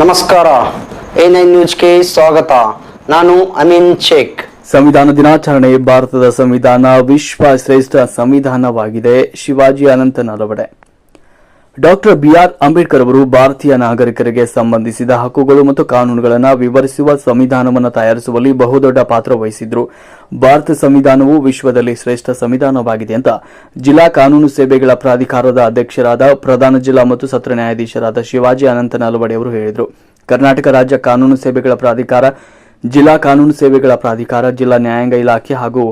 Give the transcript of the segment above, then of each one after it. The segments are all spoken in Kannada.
ನಮಸ್ಕಾರ. ಎ ನೈನ್ ನ್ಯೂಸ್ಗೆ ಸ್ವಾಗತ. ನಾನು ಅಮೀನ್ ಶೇಖ್. ಸಂವಿಧಾನ ದಿನಾಚರಣೆ ಭಾರತದ ಸಂವಿಧಾನ ವಿಶ್ವ ಶ್ರೇಷ್ಠ ಸಂವಿಧಾನವಾಗಿದೆ. ಶಿವಾಜಿ ಅನಂತ ನಲವಡೆ ಡಾಕ್ಟರ್ ಬಿಆರ್ ಅಂಬೇಡ್ಕರ್ ಅವರು ಭಾರತೀಯ ನಾಗರಿಕರಿಗೆ ಸಂಬಂಧಿಸಿದ ಹಕ್ಕುಗಳು ಮತ್ತು ಕಾನೂನುಗಳನ್ನು ವಿವರಿಸುವ ಸಂವಿಧಾನವನ್ನು ತಯಾರಿಸುವಲ್ಲಿ ಬಹುದೊಡ್ಡ ಪಾತ್ರ ವಹಿಸಿದ್ರು. ಭಾರತ ಸಂವಿಧಾನವು ವಿಶ್ವದಲ್ಲಿ ಶ್ರೇಷ್ಠ ಸಂವಿಧಾನವಾಗಿದೆ ಅಂತ ಜಿಲ್ಲಾ ಕಾನೂನು ಸೇವೆಗಳ ಪ್ರಾಧಿಕಾರದ ಅಧ್ಯಕ್ಷರಾದ ಪ್ರಧಾನ ಜಿಲ್ಲಾ ಮತ್ತು ಸತ್ರ ನ್ಯಾಯಾಧೀಶರಾದ ಶಿವಾಜಿ ಅನಂತ ನಲವಡೆ ಅವರು ಹೇಳಿದರು. ಕರ್ನಾಟಕ ರಾಜ್ಯ ಕಾನೂನು ಸೇವೆಗಳ ಪ್ರಾಧಿಕಾರ ಜಿಲ್ಲಾ ಕಾನೂನು ಸೇವೆಗಳ ಪ್ರಾಧಿಕಾರ, ಜಿಲ್ಲಾ ನ್ಯಾಯಾಂಗ ಇಲಾಖೆ ಹಾಗೂ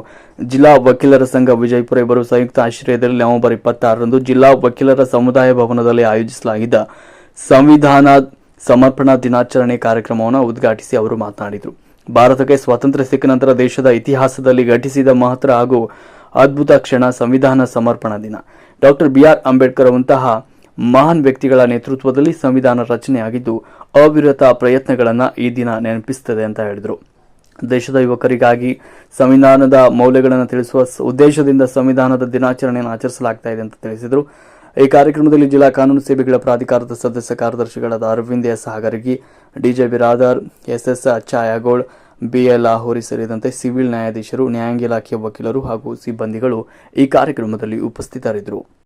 ಜಿಲ್ಲಾ ವಕೀಲರ ಸಂಘ ವಿಜಯಪುರ ಇಬ್ಬರು ಸಂಯುಕ್ತ ಆಶ್ರಯದಲ್ಲಿ ನವೆಂಬರ್ ಇಪ್ಪತ್ತಾರರಂದು ಜಿಲ್ಲಾ ವಕೀಲರ ಸಮುದಾಯ ಭವನದಲ್ಲಿ ಆಯೋಜಿಸಲಾಗಿದ್ದ ಸಂವಿಧಾನ ಸಮರ್ಪಣಾ ದಿನಾಚರಣೆ ಕಾರ್ಯಕ್ರಮವನ್ನು ಉದ್ಘಾಟಿಸಿ ಅವರು ಮಾತನಾಡಿದರು. ಭಾರತಕ್ಕೆ ಸ್ವಾತಂತ್ರ್ಯ ಸಿಕ್ಕ ನಂತರ ದೇಶದ ಇತಿಹಾಸದಲ್ಲಿ ಘಟಿಸಿದ ಮಹತ್ವ ಹಾಗೂ ಅದ್ಭುತ ಕ್ಷಣ ಸಂವಿಧಾನ ಸಮರ್ಪಣಾ ದಿನ. ಡಾಕ್ಟರ್ ಬಿಆರ್ ಅಂಬೇಡ್ಕರ್ ಅಂತಹ ಮಹಾನ್ ವ್ಯಕ್ತಿಗಳ ನೇತೃತ್ವದಲ್ಲಿ ಸಂವಿಧಾನ ರಚನೆಯಾಗಿದ್ದು ಅವಿರತ ಪ್ರಯತ್ನಗಳನ್ನು ಈ ದಿನ ನೆನಪಿಸುತ್ತದೆ ಅಂತ ಹೇಳಿದರು. ದೇಶದ ಯುವಕರಿಗಾಗಿ ಸಂವಿಧಾನದ ಮೌಲ್ಯಗಳನ್ನು ತಿಳಿಸುವ ಉದ್ದೇಶದಿಂದ ಸಂವಿಧಾನದ ದಿನಾಚರಣೆಯನ್ನು ಆಚರಿಸಲಾಗ್ತಾ ಇದೆ ಅಂತ ತಿಳಿಸಿದರು. ಈ ಕಾರ್ಯಕ್ರಮದಲ್ಲಿ ಜಿಲ್ಲಾ ಕಾನೂನು ಸೇವೆಗಳ ಪ್ರಾಧಿಕಾರದ ಸದಸ್ಯ ಕಾರ್ಯದರ್ಶಿಗಳಾದ Arvind S Hagaragi DJ Biradar, S S Chhayagol BL Lahori ಸೇರಿದಂತೆ ಸಿವಿಲ್ ನ್ಯಾಯಾಧೀಶರು, ನ್ಯಾಯಾಂಗ ಇಲಾಖೆಯ ವಕೀಲರು ಹಾಗೂ ಸಿಬ್ಬಂದಿಗಳು ಈ ಕಾರ್ಯಕ್ರಮದಲ್ಲಿ ಉಪಸ್ಥಿತರಿದ್ದರು.